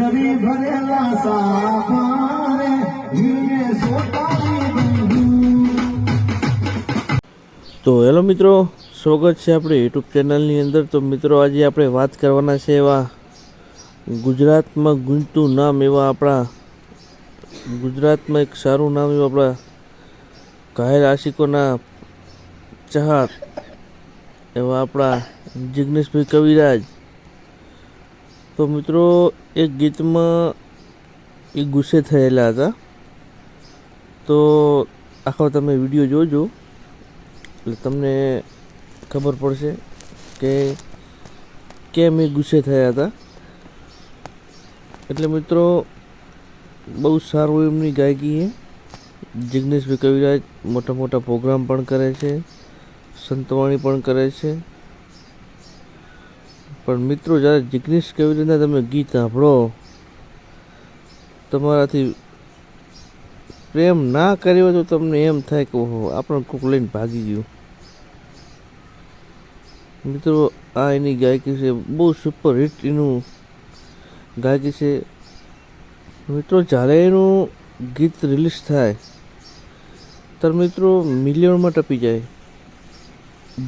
ઝરી ભરેલા સાપારે હીરે સોતાની તો હેલો મિત્રો, સ્વાગત છે આપણે યુટ્યુબ ચેનલની અંદર. તો મિત્રો, આજે આપણે વાત કરવાના છે એવા ગુજરાતમાં ગુંજતું નામ એવા આપણા, ગુજરાતમાં એક સારું નામ એવા આપણા ઘાયલ આશિકોના ચાહક એવા આપણા જિગ્નેશભાઈ કવિરાજ તો મિત્રો, એક ગીતમાં એ ગુસ્સે થયેલા હતા. તો આખો તમે વીડિયો જોજો. એટલે તમને ખબર પડશે કે કેમ એ ગુસ્સે થયા હતા. એટલે મિત્રો, બહુ સારું એમની ગાયકી છે. જિજ્ઞેશભાઈ કવિરાજ મોટા મોટા પ્રોગ્રામ પણ કરે છે. સંતવાણી પણ કરે છે. પણ મિત્રો, જ્યારે જિગ્નેશ કવિરાજના તમે ગીત સાંભળો, તમારાથી પ્રેમ ના કર્યો હોય તો તમને એમ થાય કે ઓહો, આપણે કોક લઈને ભાગી ગયું. મિત્રો, આ એની ગાયકી છે, બહુ સુપર હિટ એનું ગાયકી છે. મિત્રો, જ્યારે એનું ગીત રિલીઝ થાય, ત્યારે મિત્રો મિલિયનમાં ટપી જાય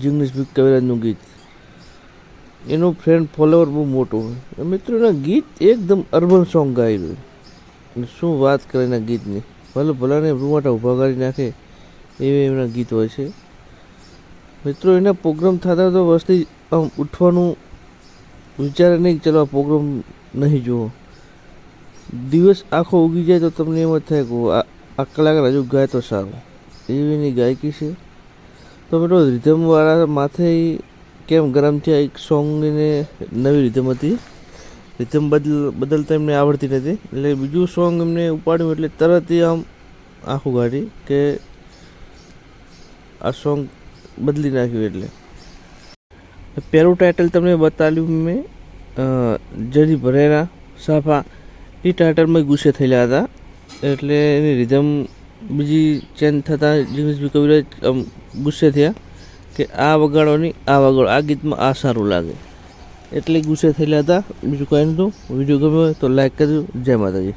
જિગ્નેશ કવિરાજનું ગીત. એનું ફ્રેન્ડ ફોલોવર બહુ મોટું હોય. મિત્રો એના ગીત એકદમ અર્બન સોંગ ગાયેલું શું વાત કરે એના ગીતની? ભલે ભલાને રૂવાટા ઊભા કરી નાખે એવા એમના ગીત હોય છે. મિત્રો, એના પ્રોગ્રામ થતા તો વસ્તી આમ ઉઠવાનું વિચારે નહીં ચાલો આ પ્રોગ્રામ નહીં જુઓ. દિવસ આખો ઉગી જાય તો તમને એમ જ થાય કે આ કલાકાર હજુ ગાય તો સારું. એવી એની ગાયકી છે. તો મિત્રો રિધમવાળા માથે કેમ ગરમ થયા? એક સોંગને નવી રિધમ હતી. રિધમ બદલ, બદલતા એમને આવડતી નથી. એટલે બીજું સોંગ એમને ઉપાડ્યું એટલે તરત એ આમ આખું ગાડી કે આ સોંગ બદલી નાખ્યું એટલે. પહેલું ટાઇટલ તમને બતાવ્યું મેં જરી ભરેલા સાફા. એ ટાઇટલમાં ગુસ્સે થયેલા હતા. એટલે એની રિધમ બીજી ચેન્જ થતાં જિગ્નેશભાઈ કવિરાજ આમ ગુસ્સે થયા. કે આ વગાડવાની, આ વગાડો, આ ગીતમાં આ સારું લાગે. એટલે ગુસ્સે થયેલા હતા. બીજું કંઈ નહોતું. વીડિયો ગમ્યો હોય તો લાઈક કરજો. જય માતાજી.